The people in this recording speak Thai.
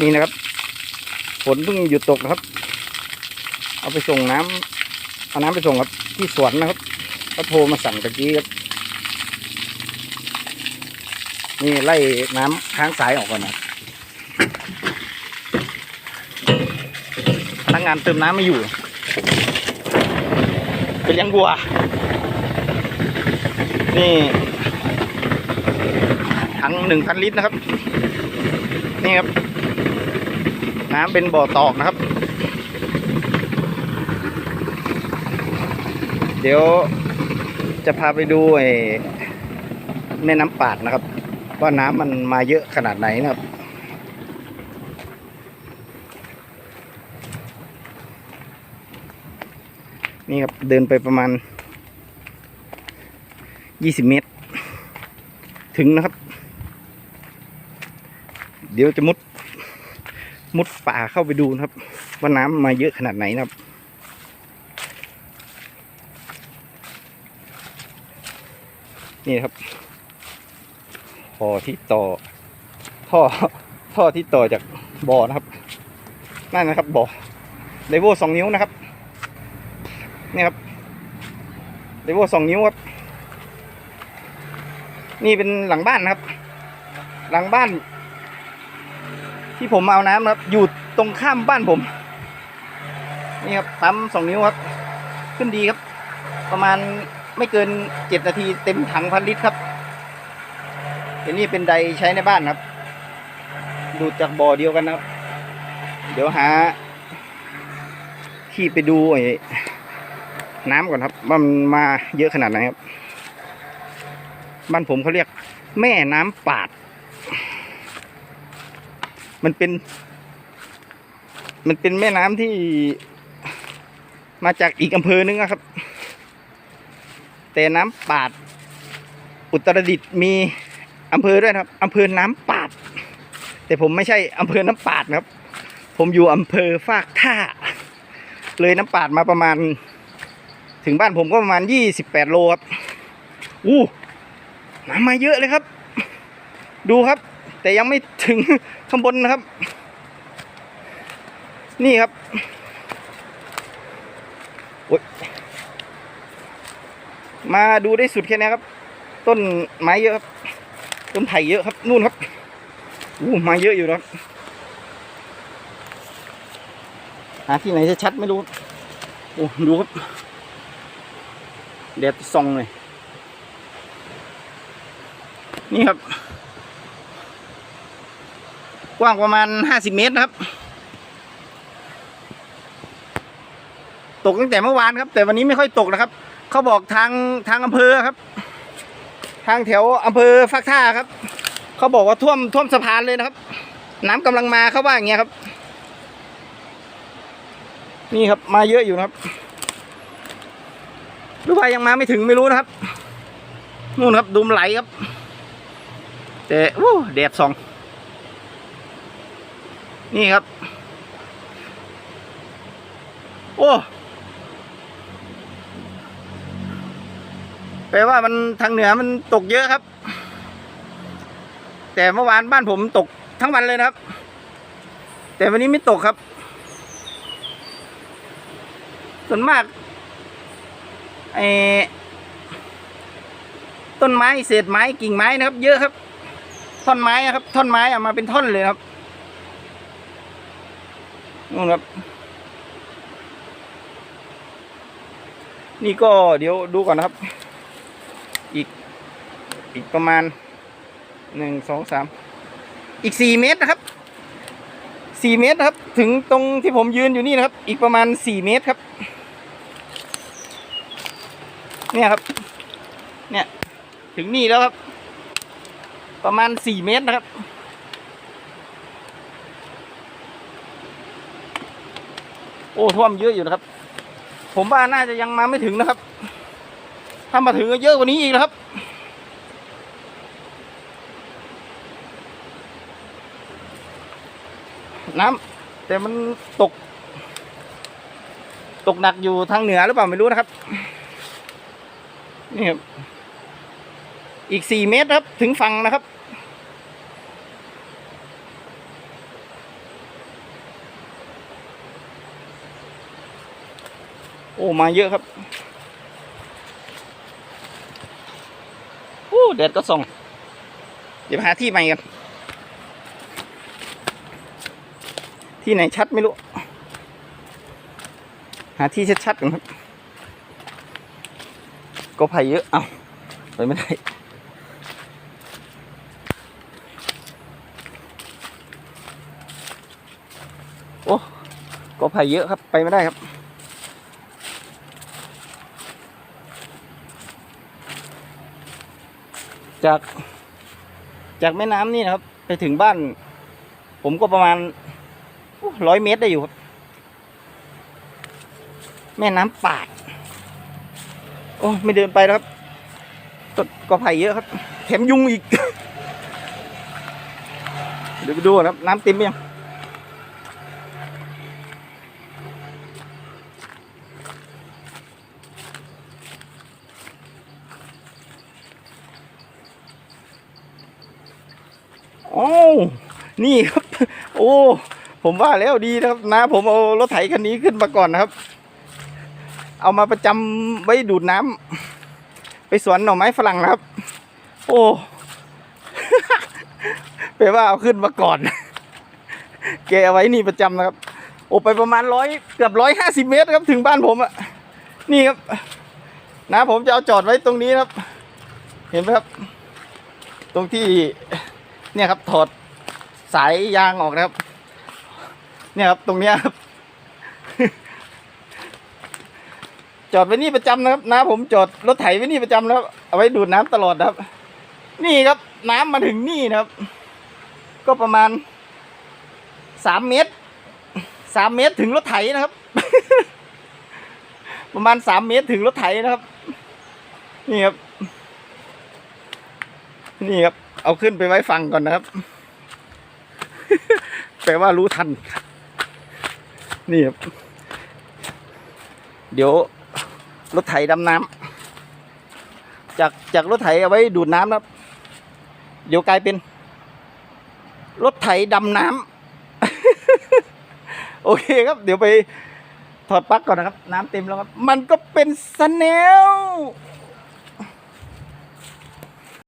นี่นะครับฝนเพิ่งหยุดตกนะครับ เอาไปส่งน้ำเอาน้ำไปส่งครับที่สวนนะครับก็โทรมาสั่งตะกี้ครับนี่ไล่น้ำค้างสายออกก่อนนะครับพนักงานเติมน้ำไม่อยู่ไปเลี้ยงวัว นี่ถังหนึ่งพันลิตรนะครับ นี่ครับ น้ำเป็นบ่อตอกนะครับ เดี๋ยวจะพาไปดูไอ้แม่น้ำปาดนะครับ ว่าน้ำมันมาเยอะขนาดไหนนะครับนี่ครับ เดินไปประมาณ 20 เมตร ถึงนะครับ เดี๋ยวจะมุด มุดป่าเข้าไปดูนะครับ ว่าน้ำมาเยอะขนาดไหนนะครับนี่ครับท่อที่ต่อ ท่อท่อที่ต่อจากบ่อนะครับนั่นนะครับบ่อไดโวสองนิ้วนะครับนี่ครับไดโวสองนิ้วครับนี่เป็นหลังบ้านนะครับ หลังบ้าน ที่ผมเอาน้ำนะครับอยู่ตรงข้ามบ้านผม นี่ครับปั๊มสองนิ้วครับ ขึ้นดีครับ ประมาณไม่เกินเจ็ดนาทีเต็มถังพันลิตรครับอันนี้เป็นไดใช้ในบ้านครับ ดูดจากบ่อเดียวกันนะครับ เดี๋ยวหา ที่ไปดูไอ้น้ำก่อนครับว่ามันมาเยอะขนาดไหนครับ บ้านผมเขาเรียกแม่น้ำปาด มันเป็น มันเป็นแม่น้ำที่มาจากอีกอำเภอนึงนะครับ แต่น้ำปาด อุตรดิตถ์มีอำเภอด้วยครับอำเภอน้ำปาด แต่ผมไม่ใช่อำเภอน้ำปาดนะครับ ผมอยู่อำเภอฟากท่า เลยน้ำปาดมาประมาณ ถึงบ้านผมก็ประมาณยี่สิบแปดโลครับอู้น้ำมาเยอะเลยครับ ดูครับ แต่ยังไม่ถึงข้างบนนะครับ นี่ครับโอ๊ยมาดูได้สุดแค่นี้ครับ ต้นไม้เยอะครับ ต้นไผ่เยอะครับ นู่นครับอู้มาเยอะอยู่นะครับหาที่ไหนจะชัดไม่รู้โอ้ดูครับแดดส่องเลยนี่ครับ ว้างประมาณห้าสิบเมตรครับ ตกตั้งแต่เมื่อวานครับ แต่วันนี้ไม่ค่อยตกนะครับ เขาบอกทางทางอำเภอครับ ทางแถวอำเภอฟักท่าครับ เขาบอกว่าท่วมท่วมสะพานเลยนะครับ น้ำกำลังมาเขาว่าอย่างเงี้ยครับ นี่ครับมาเยอะอยู่นะครับหรือว่ายังมาไม่ถึงไม่รู้นะครับนู่นครับดูมไหลครับ แต่โอ้แดดส่อง นี่ครับ โอ้แปลว่ามันทางเหนือมันตกเยอะครับ แต่เมื่อวานบ้านผมตกทั้งวันเลยนะครับ แต่วันนี้ไม่ตกครับ ส่วนมากไอ้ต้นไม้เศษไม้กิ่งไม้นะครับ เยอะครับ ท่อนไม้ครับ ท่อนไม้อะมาเป็นท่อนเลยครับ นู่นครับ นี่ก็เดี๋ยวดูก่อนนะครับ อีกอีกประมาณหนึ่งสองสามอีกสี่เมตรนะครับสี่เมตรครับ ถึงตรงที่ผมยืนอยู่นี่นะครับ อีกประมาณสี่เมตรครับ เนี่ยครับ เนี่ย ถึงนี่แล้วครับ ประมาณสี่เมตรนะครับ โอ้ท่วมเยอะอยู่นะครับ ผมว่าน่าจะยังมาไม่ถึงนะครับ ถ้ามาถึงก็เยอะกว่านี้อีกนะครับ น้ำแต่มันตก ตกหนักอยู่ทางเหนือหรือเปล่าไม่รู้นะครับ นี่ครับ อีกสี่เมตรครับ ถึงฝั่งนะครับ โอ้มาเยอะครับโอ้แดดก็ส่อง เดี๋ยวหาที่ใหม่กัน ที่ไหนชัดไม่รู้ หาที่ชัดๆกันครับ ก็ไผ่เยอะ เอาไปไม่ได้โอ้ก็ไผ่เยอะครับ ไปไม่ได้ครับ จาก จากแม่น้ำนี่นะครับ ไปถึงบ้าน ผมก็ประมาณร้อยเมตรได้อยู่ครับ แม่น้ำปาด โอ้ไม่เดินไปแล้วครับต้นกอไผ่เยอะครับแถมยุงอีก เดี๋ยวไปดูนะครับ น้ำเต็มมยังโอ้าว นี่ครับ โอ้ ผมว่าแล้วดีนะครับนะผมเอารถไถคันนี้ขึ้นมาก่อนนะครับ เอามาประจำไว้ดูดน้ำไปสวนหน่อไม้ฝรั่งนะครับ โอ้แปลว่าเอาขึ้นมาก่อนแกเอาไว้นี่ประจำนะครับโอ้ไปประมาณร้อยเกือบร้อยห้าสิบเมตรครับถึงบ้านผมอะนี่ครับ นะผมจะเอาจอดไว้ตรงนี้ครับ เห็นไหมครับ ตรงที่เนี่ยครับถอด สายยางออกนะครับ เนี่ยครับตรงเนี้ยครับ จอดไว้นี่ประจำนะครับนะผมจอดรถไถไว้นี่ประจำแล้วเอาไว้ดูดน้ำตลอดนะครับ นี่ครับ น้ำมาถึงนี่นะครับ ก็ประมาณสามเมตรสามเมตรถึงรถไถนะครับ ประมาณสามเมตรถึงรถไถนะครับ นี่ครับ นี่ครับ เอาขึ้นไปไว้ฟังก่อนนะครับ แปลว่ารู้ทัน นี่ครับ เดี๋ยวรถไถดำน้ำจากจากรถไถเอาไว้ดูดน้ำครับ เดี๋ยวกลายเป็น รถไถดำน้ำ โอเคครับ เดี๋ยวไปถอดปลั๊กก่อนนะครับ น้ำเต็มแล้วครับ มันก็เป็นสแนล